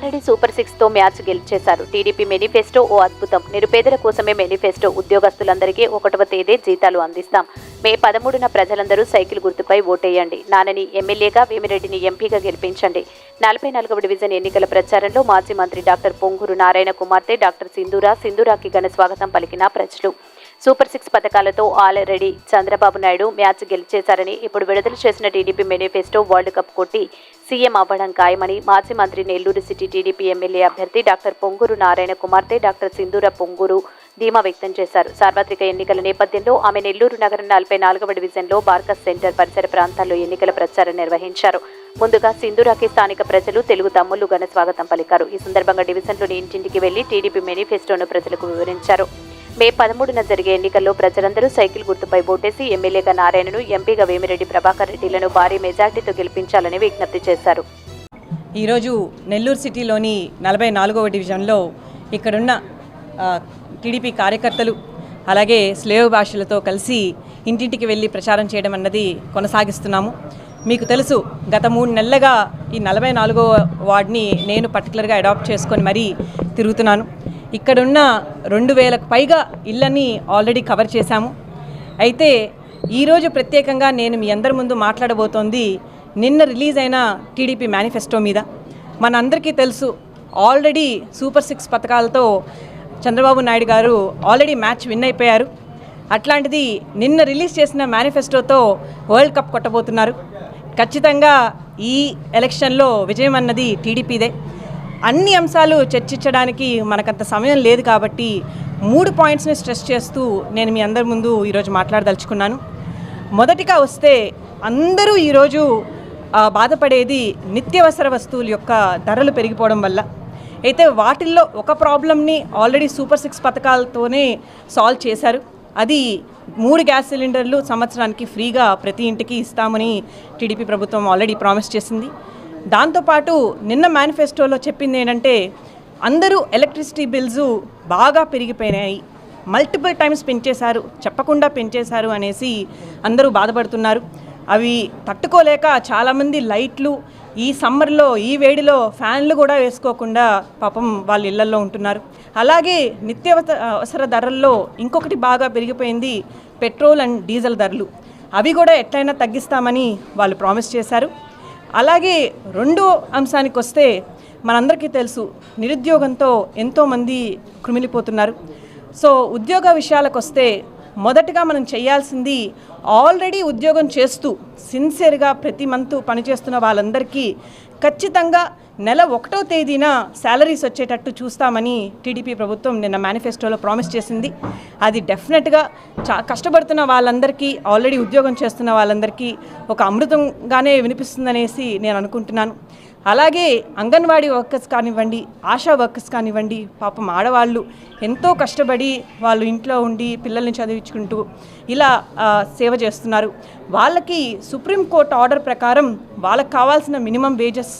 Already super సిక్స్తో match గెలిచేశారు. TDP manifesto ఓ అద్భుతం. నిరుపేదల కోసమే మేనిఫెస్టో ఉద్యోగస్తులందరికీ ఒకటవ తేదీ జీతాలు అందిస్తాం. మే పదమూడున ప్రజలందరూ సైకిల్ గుర్తుపై ఓటేయండి. నానని ఎమ్మెల్యేగా వేమిరెడ్డిని ఎంపీగా గెలిపించండి. నలభై నాలుగవ డివిజన్ ఎన్నికల ప్రచారంలో మాజీ మంత్రి డాక్టర్ పొంగూరు నారాయణ కుమార్తె డాక్టర్ సింధూరా సింధూరాకి ఘన స్వాగతం పలికిన ప్రజలు. సూపర్ సిక్స్ పథకాలతో ఆల్రెడీ చంద్రబాబు నాయుడు మ్యాచ్ గెలిచేశారని ఇప్పుడు విడుదల చేసిన టీడీపీ మేనిఫెస్టో వరల్డ్ కప్ కొట్టి సీఎం అవ్వడం ఖాయమని మాజీ మంత్రి నెల్లూరు సిటీ టీడీపీ ఎమ్మెల్యే అభ్యర్థి డాక్టర్ పొంగూరు నారాయణ కుమార్తె డాక్టర్ సింధూర పొంగూరు ధీమా వ్యక్తం చేశారు. సార్వత్రిక ఎన్నికల నేపథ్యంలో ఆమె నెల్లూరు నగరం నలభై నాలుగవ డివిజన్లో బార్కస్ సెంటర్ పరిసర ప్రాంతాల్లో ఎన్నికల ప్రచారం నిర్వహించారు. ముందుగా సింధూరాకి స్థానిక ప్రజలు తెలుగు తమ్ముళ్ళు ఘన స్వాగతం పలికారు. ఈ సందర్భంగా డివిజన్లోని ఇంటింటికి వెళ్ళి టీడీపీ మేనిఫెస్టోను ప్రజలకు వివరించారు. మే పదమూడున జరిగే ఎన్నికల్లో ప్రజలందరూ సైకిల్ గుర్తుపై ఓటేసి ఎమ్మెల్యేగా నారాయణను ఎంపీగా వేమిరెడ్డి ప్రభాకర్ రెడ్డిలను భారీ మెజార్టీతో గెలిపించాలని విజ్ఞప్తి చేశారు. ఈరోజు నెల్లూరు సిటీలోని నలభై నాలుగవ డివిజన్లో ఇక్కడున్న టీడీపీ కార్యకర్తలు అలాగే స్లేవ్ భాషలతో కలిసి ఇంటింటికి వెళ్ళి ప్రచారం చేయడం అన్నది కొనసాగిస్తున్నాము. మీకు తెలుసు గత మూడు నెలలుగా ఈ నలభై నాలుగవ వార్డ్ని నేను పర్టికులర్గా అడాప్ట్ చేసుకొని మరీ తిరుగుతున్నాను. ఇక్కడున్న రెండు వేలకు పైగా ఇళ్ళని ఆల్రెడీ కవర్ చేశాము. అయితే ఈరోజు ప్రత్యేకంగా నేను మీ అందరి ముందు మాట్లాడబోతోంది నిన్న రిలీజ్ అయిన టీడీపీ మేనిఫెస్టో మీద. మనందరికీ తెలుసు ఆల్రెడీ సూపర్ సిక్స్ పథకాలతో చంద్రబాబు నాయుడు గారు ఆల్రెడీ మ్యాచ్ విన్ అయిపోయారు. అట్లాంటిది నిన్న రిలీజ్ చేసిన మేనిఫెస్టోతో వరల్డ్ కప్ కొట్టబోతున్నారు. ఖచ్చితంగా ఈ ఎలక్షన్లో విజయం అన్నది టీడీపీదే. అన్ని అంశాలు చర్చించడానికి మనకంత సమయం లేదు కాబట్టి మూడు పాయింట్స్ని స్ట్రెస్ చేస్తూ నేను మీ అందరి ముందు ఈరోజు మాట్లాడదలుచుకున్నాను. మొదటిగా వస్తే అందరూ ఈరోజు బాధపడేది నిత్యవసర వస్తువుల యొక్క ధరలు పెరిగిపోవడం వల్ల. అయితే వాటిల్లో ఒక ప్రాబ్లమ్ని ఆల్రెడీ సూపర్ సిక్స్ పథకాలతోనే సాల్వ్ చేశారు. అది మూడు గ్యాస్ సిలిండర్లు సంవత్సరానికి ఫ్రీగా ప్రతి ఇంటికి ఇస్తామని టీడీపీ ప్రభుత్వం ఆల్రెడీ ప్రామిస్ చేసింది. దాంతోపాటు నిన్న మేనిఫెస్టోలో చెప్పింది ఏంటంటే అందరూ ఎలక్ట్రిసిటీ బిల్స్ బాగా పెరిగిపోయినాయి. మల్టిపుల్ టైమ్స్ పెంచేశారు చెప్పకుండా పెంచేశారు అనేసి అందరూ బాధపడుతున్నారు. అవి తట్టుకోలేక చాలామంది లైట్లు ఈ సమ్మర్లో ఈ వేడిలో ఫ్యాన్లు కూడా వేసుకోకుండా పాపం వాళ్ళ ఇళ్ళల్లో ఉంటున్నారు. అలాగే నిత్యావసర అవసర ధరల్లో ఇంకొకటి బాగా పెరిగిపోయింది పెట్రోల్ అండ్ డీజిల్ ధరలు. అవి కూడా ఎట్లయినా తగ్గిస్తామని వాళ్ళు ప్రామిస్ చేశారు. అలాగే రెండో అంశానికి వస్తే మనందరికీ తెలుసు నిరుద్యోగంతో ఎంతోమంది కృమిలిపోతున్నారు. సో ఉద్యోగ విషయాలకు వస్తే మొదటగా మనం చేయాల్సింది ఆల్రెడీ ఉద్యోగం చేస్తూ సిన్సియర్గా ప్రతి మంత్ పనిచేస్తున్న వాళ్ళందరికీ ఖచ్చితంగా నెల ఒకటో తేదీన శాలరీస్ వచ్చేటట్టు చూస్తామని టీడీపీ ప్రభుత్వం నిన్న మేనిఫెస్టోలో ప్రామిస్ చేసింది. అది డెఫినెట్గా చా కష్టపడుతున్న వాళ్ళందరికీ ఆల్రెడీ ఉద్యోగం చేస్తున్న వాళ్ళందరికీ ఒక అమృతంగానే వినిపిస్తుందనేసి నేను అనుకుంటున్నాను. అలాగే అంగన్వాడీ వర్కర్స్ కానివ్వండి ఆశా వర్కర్స్ కానివ్వండి పాపం ఆడవాళ్ళు ఎంతో కష్టపడి వాళ్ళు ఇంట్లో ఉండి పిల్లల్ని చదివించుకుంటూ ఇలా సేవ చేస్తున్నారు. వాళ్ళకి సుప్రీంకోర్టు ఆర్డర్ ప్రకారం వాళ్ళకి కావాల్సిన మినిమం వేజెస్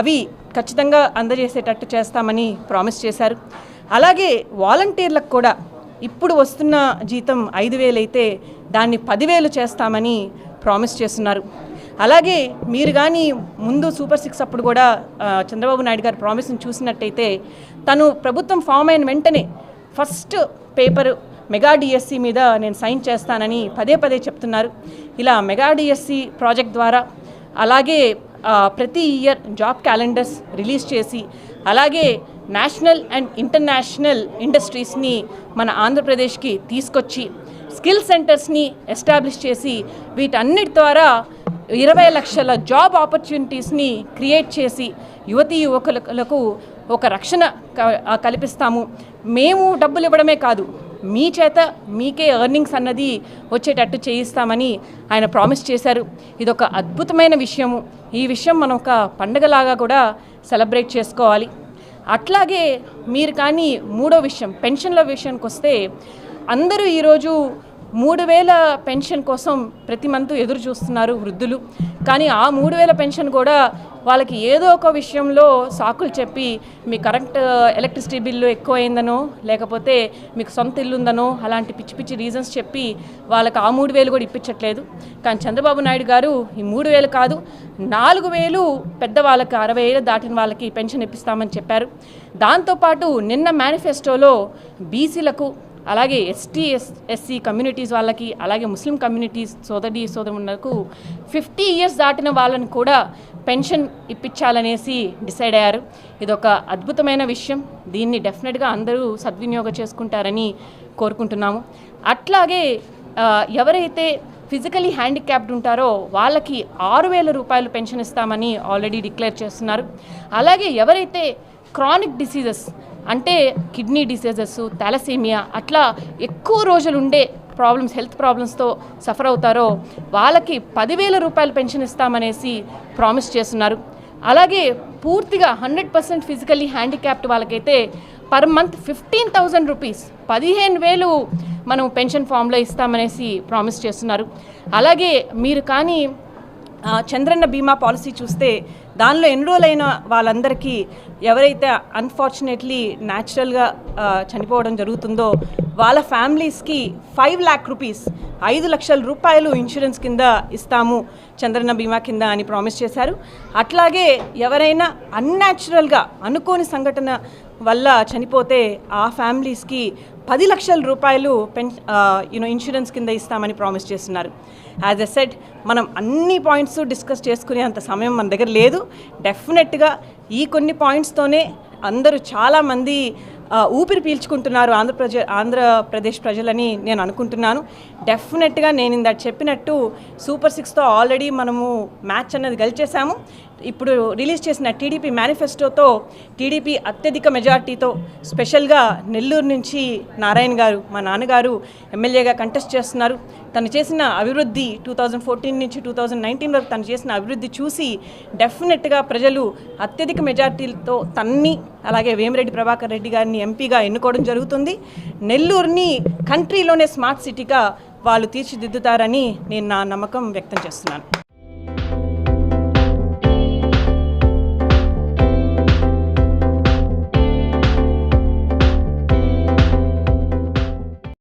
అవి ఖచ్చితంగా అందజేసేటట్టు చేస్తామని ప్రామిస్ చేశారు. అలాగే వాలంటీర్లకు కూడా ఇప్పుడు వస్తున్న జీతం ఐదు వేలైతే దాన్ని పదివేలు చేస్తామని ప్రామిస్ చేస్తున్నారు. అలాగే మీరు కానీ ముందు సూపర్ సిక్స్ అప్పుడు కూడా చంద్రబాబు నాయుడు గారి ప్రామిస్ని చూసినట్టయితే తను ప్రభుత్వం ఫామ్ అయిన వెంటనే ఫస్ట్ పేపర్ మెగా డిఎస్సి మీద నేను సైన్ చేస్తానని పదే పదే చెప్తున్నారు. ఇలా మెగా డిఎస్సి ప్రాజెక్ట్ ద్వారా అలాగే ప్రతి ఇయర్ జాబ్ క్యాలెండర్స్ రిలీజ్ చేసి అలాగే నేషనల్ అండ్ ఇంటర్నేషనల్ ఇండస్ట్రీస్ని మన ఆంధ్రప్రదేశ్కి తీసుకొచ్చి స్కిల్ సెంటర్స్ని ఎస్టాబ్లిష్ చేసి వీటన్నిటి ద్వారా ఇరవై లక్షల జాబ్ ఆపర్చునిటీస్ని క్రియేట్ చేసి యువతీ యువకులకు ఒక రక్షణ క- కల్పిస్తాము. మేము డబ్బులు ఇవ్వడమే కాదు మీ చేత మీకే ఎర్నింగ్స్ అన్నది వచ్చేటట్టు చేయిస్తామని ఆయన ప్రామిస్ చేశారు. ఇదొక అద్భుతమైన విషయము. ఈ విషయం మనం ఒక పండగలాగా కూడా సెలబ్రేట్ చేసుకోవాలి. అట్లాగే మీరు కానీ మూడో విషయం పెన్షన్ల విషయానికి వస్తే అందరూ ఈరోజు మూడు వేల పెన్షన్ కోసం ప్రతి మంత్ ఎదురు చూస్తున్నారు వృద్ధులు. కానీ ఆ మూడు వేల పెన్షన్ కూడా వాళ్ళకి ఏదో ఒక విషయంలో సాకులు చెప్పి మీ కరెంట్ ఎలక్ట్రిసిటీ బిల్లు ఎక్కువైందనో లేకపోతే మీకు సొంత ఇల్లు ఉందనో అలాంటి పిచ్చి పిచ్చి రీజన్స్ చెప్పి వాళ్ళకి ఆ మూడు వేలు కూడా ఇప్పించట్లేదు. కానీ చంద్రబాబు నాయుడు గారు ఈ మూడు వేలు కాదు నాలుగు వేలు పెద్దవాళ్ళకి అరవై ఏళ్ళు దాటిన వాళ్ళకి పెన్షన్ ఇప్పిస్తామని చెప్పారు. దాంతోపాటు నిన్న మేనిఫెస్టోలో బీసీలకు అలాగే ఎస్టీ ఎస్ ఎస్సీ కమ్యూనిటీస్ వాళ్ళకి అలాగే ముస్లిం కమ్యూనిటీస్ సోదరి సోదరులకు ఫిఫ్టీ ఇయర్స్ దాటిన వాళ్ళని కూడా పెన్షన్ ఇప్పించాలనేసి డిసైడ్ అయ్యారు. ఇది ఒక అద్భుతమైన విషయం. దీన్ని డెఫినెట్గా అందరూ సద్వినియోగం చేసుకుంటారని కోరుకుంటున్నాము. అట్లాగే ఎవరైతే ఫిజికలీ హ్యాండిక్యాప్డ్ ఉంటారో వాళ్ళకి ఆరు వేల రూపాయలు పెన్షన్ ఇస్తామని ఆల్రెడీ డిక్లేర్ చేస్తున్నారు. అలాగే ఎవరైతే క్రానిక్ డిసీజెస్ అంటే కిడ్నీ డిసీజెస్ థాలసీమియా అట్లా ఎక్కువ రోజులు ఉండే ప్రాబ్లమ్స్ హెల్త్ ప్రాబ్లమ్స్తో సఫర్ అవుతారో వాళ్ళకి పదివేల రూపాయలు పెన్షన్ ఇస్తామనేసి ప్రామిస్ చేస్తున్నారు. అలాగే పూర్తిగా హండ్రెడ్ పర్సెంట్ ఫిజికల్లీ హ్యాండిక్యాప్డ్ వాళ్ళకైతే per month fifteen thousand rupees పదిహేను వేలు మనం పెన్షన్ ఫామ్లో ఇస్తామనేసి ప్రామిస్ చేస్తున్నారు. అలాగే మీరు కానీ చంద్రన్న బీమా పాలసీ చూస్తే దానిలో ఎన్రోల్ అయిన వాళ్ళందరికీ ఎవరైతే అన్ఫార్చునేట్లీ న్యాచురల్గా చనిపోవడం జరుగుతుందో వాళ్ళ ఫ్యామిలీస్కి ఫైవ్ ల్యాక్ రూపీస్ ఐదు లక్షల రూపాయలు ఇన్సూరెన్స్ కింద ఇస్తాము చంద్రన్న బీమా కింద అని ప్రామిస్ చేశారు. అట్లాగే ఎవరైనా అన్యాచురల్గా అనుకోని సంఘటన వల్ల చనిపోతే ఆ ఫ్యామిలీస్కి పది లక్షల రూపాయలు పెన్ యూనో ఇన్సూరెన్స్ కింద ఇస్తామని ప్రామిస్ చేస్తున్నారు. యాజ్ ఎ సెట్ మనం అన్ని పాయింట్స్ డిస్కస్ చేసుకునే అంత సమయం మన దగ్గర లేదు. డెఫినెట్గా ఈ కొన్ని పాయింట్స్తోనే అందరూ చాలామంది ఊపిరి పీల్చుకుంటున్నారు ఆంధ్రప్రదేశ్ ఆంధ్రప్రదేశ్ ప్రజలని నేను అనుకుంటున్నాను. డెఫినెట్గా నేను ఇందాక చెప్పినట్టు సూపర్ సిక్స్తో ఆల్రెడీ మనము మ్యాచ్ అన్నది గెలిచేసాము ఇప్పుడు రిలీజ్ చేసిన టీడీపీ మేనిఫెస్టోతో టీడీపీ అత్యధిక మెజార్టీతో స్పెషల్గా నెల్లూరు నుంచి నారాయణ గారు మా నాన్నగారు ఎమ్మెల్యేగా కంటెస్ట్ చేస్తున్నారు. తను చేసిన అభివృద్ధి టూ థౌజండ్ ఫోర్టీన్ నుంచి టూ థౌజండ్ నైన్టీన్ వరకు తను చేసిన అభివృద్ధి చూసి డెఫినెట్గా ప్రజలు అత్యధిక మెజార్టీలతో తన్ని అలాగే వేమిరెడ్డి ప్రభాకర్ రెడ్డి గారిని ఎంపీగా ఎన్నుకోవడం జరుగుతుంది. నెల్లూరుని కంట్రీలోనే స్మార్ట్ సిటీగా వాళ్ళు తీర్చిదిద్దుతారని నేను నా నమ్మకం వ్యక్తం చేస్తున్నాను.